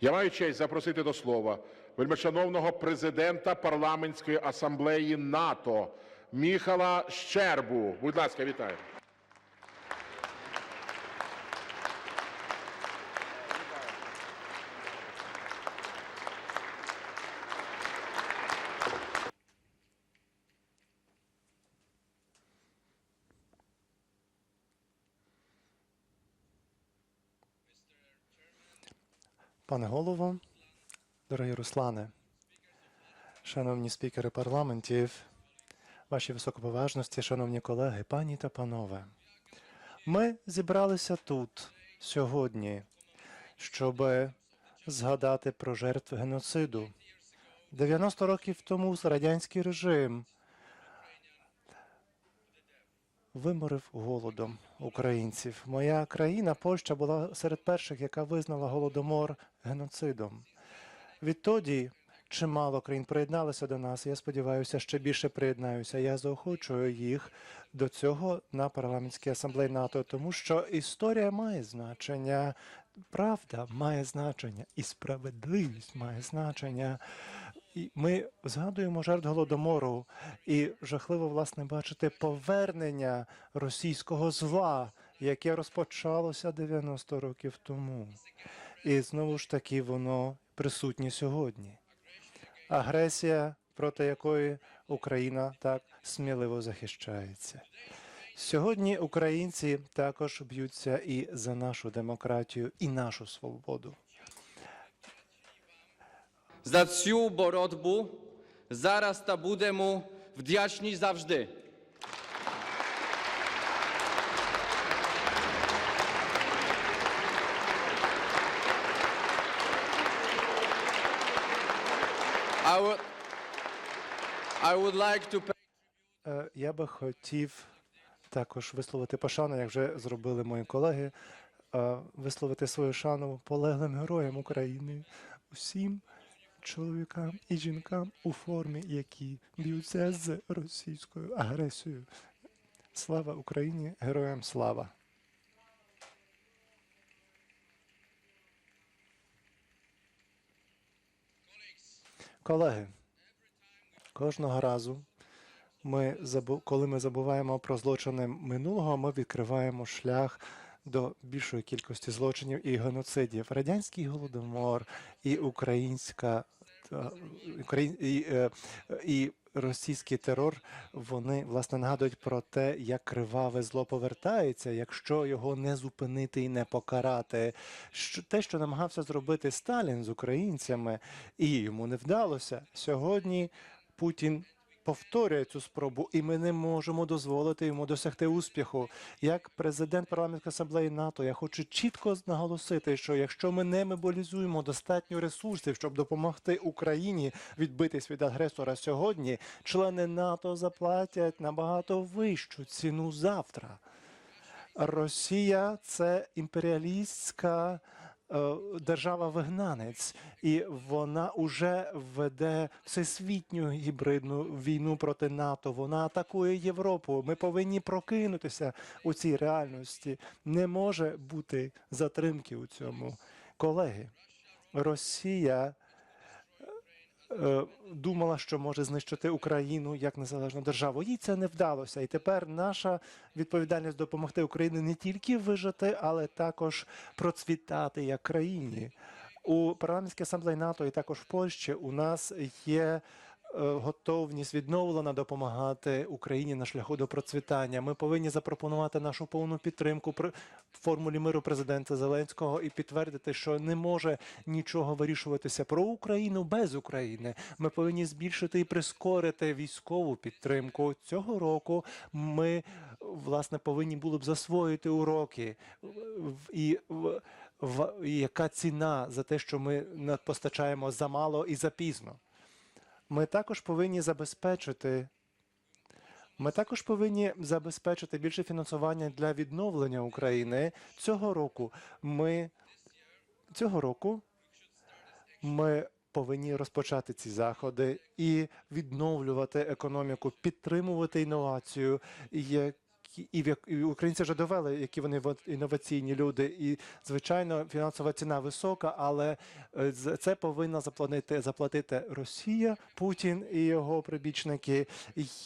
Я маю честь запросити до слова вельмишановного президента Парламентської асамблеї НАТО Міхала Щербу. Будь ласка, вітаю. Пане голово, дорогі Руслане, шановні спікери парламентів, ваші високоповажності, шановні колеги, пані та панове, ми зібралися тут сьогодні, щоб згадати про жертв геноциду. 90 років тому радянський режим виморив голодом українців. Моя країна, Польща, була серед перших, яка визнала голодомор геноцидом. Відтоді чимало країн приєдналися до нас. Я сподіваюся, ще більше приєднаюся. Я заохочую їх до цього на парламентській асамблеї НАТО, тому що історія має значення, правда має значення, і справедливість має значення. Ми згадуємо жертв голодомору, і жахливо власне бачити повернення російського зла, яке розпочалося 90 років тому. І знову ж таки воно присутнє сьогодні. Агресія, проти якої Україна так сміливо захищається. Сьогодні українці також б'ються і за нашу демократію, і нашу свободу. За цю боротьбу зараз та будемо вдячні завжди. Я би хотів також висловити пошану, як вже зробили мої колеги, е, висловити свою шану полеглим героям України, усім чоловікам і жінкам у формі, які б'ються з російською агресією. Слава Україні! Героям слава! Колеги, кожного разу ми коли ми забуваємо про злочини минулого, ми відкриваємо шлях до більшої кількості злочинів і геноцидів. Радянський голодомор і українська і, Україн, і, е, і російський терор вони власне нагадують про те, як криваве зло повертається, якщо його не зупинити і не покарати. Що те, що намагався зробити Сталін з українцями, і йому не вдалося сьогодні. Путін повторює цю спробу, і ми не можемо дозволити йому досягти успіху. Як президент парламентської асамблеї НАТО, я хочу чітко наголосити, що якщо ми не мобілізуємо достатньо ресурсів, щоб допомогти Україні відбитись від агресора сьогодні, члени НАТО заплатять набагато вищу ціну завтра. Росія це імперіалістська е, держава-вигнанець, і вона вже веде всесвітню гібридну війну проти НАТО. Вона атакує Європу. Ми повинні прокинутися у цій реальності. Не може бути затримки у цьому. Колеги, Росія думала, що може знищити Україну як незалежну державу. Їй це не вдалося. І тепер наша відповідальність допомогти Україні не тільки вижити, але також процвітати як країні. У парламентській асамблеї НАТО і також в Польщі у нас є. Е, Готовність відновлена допомагати Україні на шляху до процвітання. Ми повинні запропонувати нашу повну підтримку при формулі миру президента Зеленського і підтвердити, що не може нічого вирішуватися про Україну без України. Ми повинні збільшити і прискорити військову підтримку цього року. Ми власне повинні були б засвоїти уроки і в, яка ціна за те, що ми постачаємо замало і запізно. Ми також повинні забезпечити. Ми також повинні забезпечити більше фінансування для відновлення України цього року. Ми цього року ми повинні розпочати ці заходи і відновлювати економіку, підтримувати інновацію, які і, в українці вже довели, які вони во- інноваційні люди. І звичайно, фінансова ціна висока, але е, це повинна заплатити заплатити Росія, Путін і його прибічники.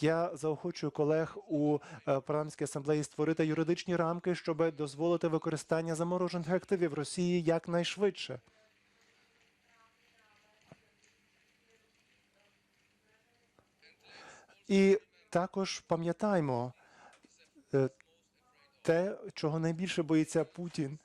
Я заохочую колег у е, парламентській асамблеї створити юридичні рамки, щоб дозволити використання заморожених активів Росії якнайшвидше. І також пам'ятаймо е, те, чого найбільше боїться Путін.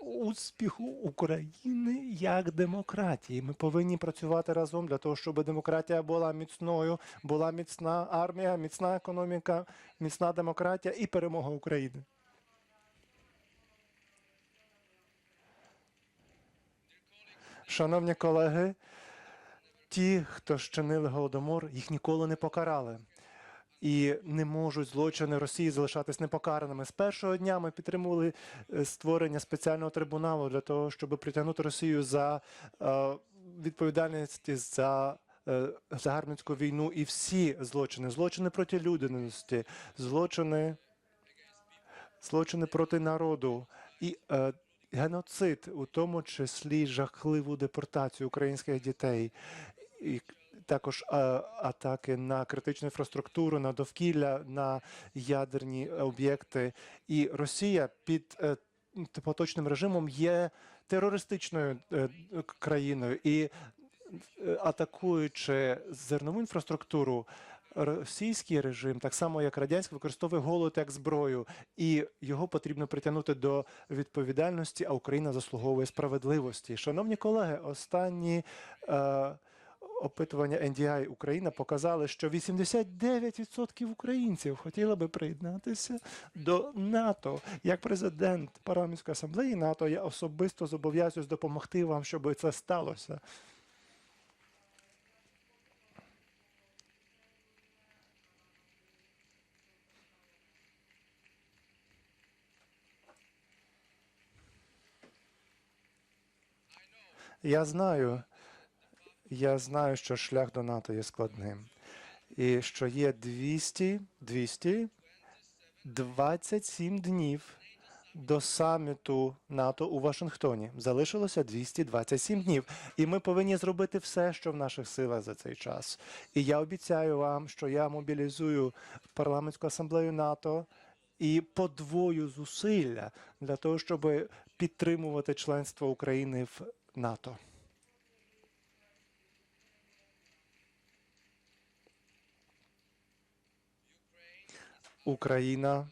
Успіху України як демократії. Ми повинні працювати разом для того, щоб демократія була міцною, була міцна армія, міцна економіка, міцна демократія і перемога України. Шановні колеги, ті, хто щинили голодомор, їх ніколи не покарали. І не можуть злочини Росії залишатись непокараними. З першого дня ми підтримували е, створення спеціального трибуналу для того, щоб притягнути Росію за е, відповідальність за е, загарбницьку війну і всі злочини, злочини проти людяності, злочини, злочини проти народу і геноцид, у тому числі жахливу депортацію українських дітей. І також атаки на критичну інфраструктуру, на довкілля, на ядерні об'єкти. І Росія під е, поточним режимом є терористичною е, країною і е, атакуючи зернову інфраструктуру. Російський режим, так само як радянський, використовує голод як зброю, і його потрібно притягнути до відповідальності. А Україна заслуговує справедливості. Шановні колеги, останні е, опитування NDI Україна показали, що 89% українців хотіли би приєднатися до НАТО. Як президент парламентської асамблеї НАТО, я особисто зобов'язуюсь допомогти вам, щоб це сталося. Я знаю, я знаю, що шлях до НАТО є складним. І що є 200, 200, 27 днів до саміту НАТО у Вашингтоні. Залишилося 227 днів. І ми повинні зробити все, що в наших силах за цей час. І я обіцяю вам, що я мобілізую парламентську асамблею НАТО і подвою зусилля для того, щоб підтримувати членство України в НАТО. Україна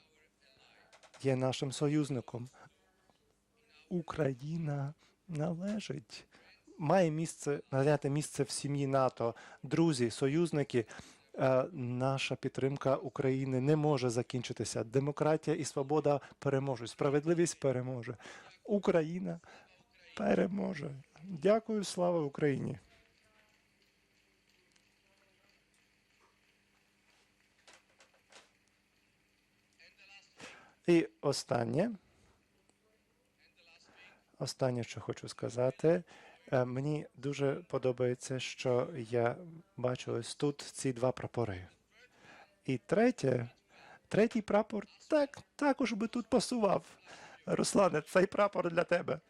є нашим союзником. Україна належить, має місце, зайняти місце в сім'ї НАТО. Друзі, союзники, е, наша підтримка України не може закінчитися. Демократія і свобода переможуть. Справедливість переможе. Україна переможе. Дякую, слава Україні. І останнє. Останнє, що хочу сказати, е, мені дуже подобається, що я бачу ось тут ці два прапори. І третє, третій прапор так, також би тут пасував. Руслане, цей прапор для тебе.